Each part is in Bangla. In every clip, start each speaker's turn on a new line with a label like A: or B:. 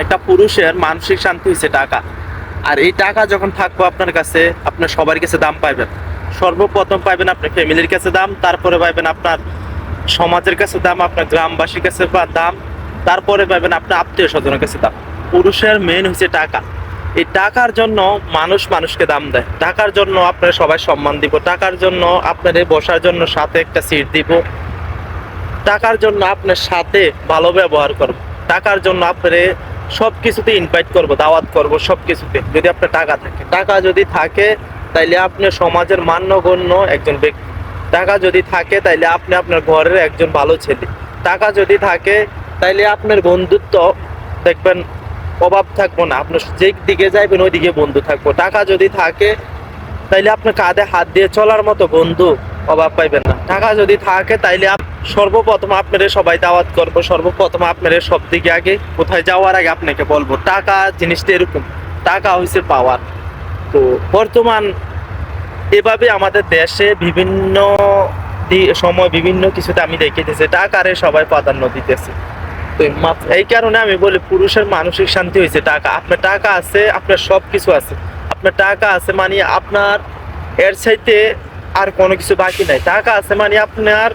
A: একটা পুরুষের মানসিক শান্তি হচ্ছে টাকা। আর এই টাকা যখন থাকব আপনার কাছে আপনার সবার কাছে দাম পাইবেন। সর্বপ্রথম পাইবেন আপনার ফ্যামিলির কাছে দাম, তারপরে পাইবেন আপনার সমাজের কাছে দাম, আপনার গ্রামবাসীর কাছে দাম, তারপরে পাইবেন আপনার আত্মীয় স্বজনের কাছে দাম। পুরুষের মেন হচ্ছে টাকা। এই টাকার জন্য মানুষ মানুষকে দাম দেয়। টাকার জন্য আপনার সবাই সম্মান দিব। টাকার জন্য আপনার বসার জন্য সাথে একটা সিট দিব। টাকার জন্য আপনার সাথে ভালো ব্যবহার করব। টাকার জন্য আপনারে সব কিছুতে ইনভাইট করব, দাওয়াত করব সব কিছুতে যদি আপনার টাকা থাকে। টাকা যদি থাকে, তাইলে আপনি সমাজের মান্যগণ্য একজন ব্যক্তি। টাকা যদি থাকে, তাইলে আপনি আপনার ঘরের একজন ভালো ছেলে। টাকা যদি থাকে, তাইলে আপনার বন্ধুত্ব, দেখবেন, অভাব থাকব না। আপনার যে দিকে যাইবেন ওই দিকে বন্ধু থাকব। টাকা যদি থাকে তাইলে আপনার কাঁধে হাত দিয়ে চলার মতো বন্ধু অভাব পাইবেন না। টাকা যদি থাকে তাইলে সর্বপ্রথম আপনারা সবাই দাওয়াত করব, সর্বপ্রথম আপনারা সব দিকে আগে, কোথায় যাওয়ার আগে আপনাকে বলব, টাকা জিনিসটা এরকম, টাকা হয়েছে পাওয়ার। তো বর্তমান এভাবে আমাদের দেশে বিভিন্ন সময় বিভিন্ন কিছুতে আমি দেখেতেছি, টাকারে সবাই প্রাধান্য দিতেছে। তো এই কারণে আমি বলি পুরুষের মানসিক শান্তি হয়েছে টাকা। আপনার টাকা আছে, আপনার সব কিছু আছে। আপনার টাকা আছে মানে আপনার এর চাইতে আর কোনো কিছু বাকি নাই। টাকা আছে মানে আপনার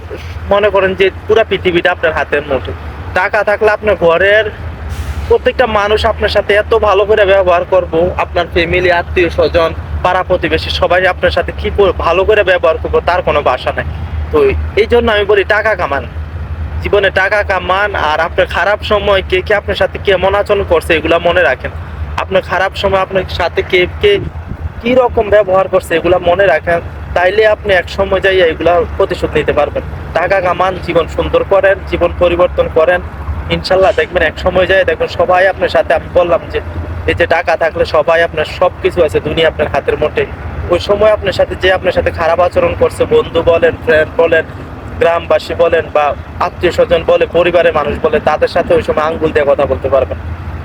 A: মনে করেন যে পুরো পৃথিবীটা আপনার হাতের মুঠে। টাকা থাকলে আপনার ঘরের প্রত্যেকটা মানুষ আপনার সাথে এত ভালো করে ব্যবহার করব, আপনার ফ্যামিলি আত্মীয় স্বজন, পাড়া প্রতিবেশী সবাই আপনার সাথে কি ভালো করে ব্যবহার করব তার কোনো বাসা নাই। তো এই জন্য আমি বলি টাকা কামান। জীবনে টাকা কামান আর আপনার খারাপ সময় কে কে আপনার সাথে কেমন আচরণ করছে এগুলা মনে রাখেন। আপনার খারাপ সময় আপনার সাথে কে কে কি রকম ব্যবহার করছে এগুলা মনে রাখেন, তাইলে আপনি এক সময় যাই এগুলা প্রতিশোধ নিতে পারবেন। টাকা কামান, জীবন সুন্দর করেন, জীবন পরিবর্তন করেন। ইনশাল্লাহ দেখবেন এক সময় যায় দেখবেন সবাই আপনার সাথে, আমি বললাম যে, এই যে টাকা থাকলে সবাই আপনার সব কিছু আছে, দুনিয়া আপনার হাতের মোটে ওই সময় আপনার সাথে যে আপনার সাথে খারাপ আচরণ করছে, বন্ধু বলেন ফ্রেন্ড বলেন, গ্রামবাসী বলেন বা আত্মীয় স্বজন বলে, পরিবারের মানুষ বলে, তাদের সাথে ওই সময় আঙ্গুল দিয়ে কথা বলতে পারবেন।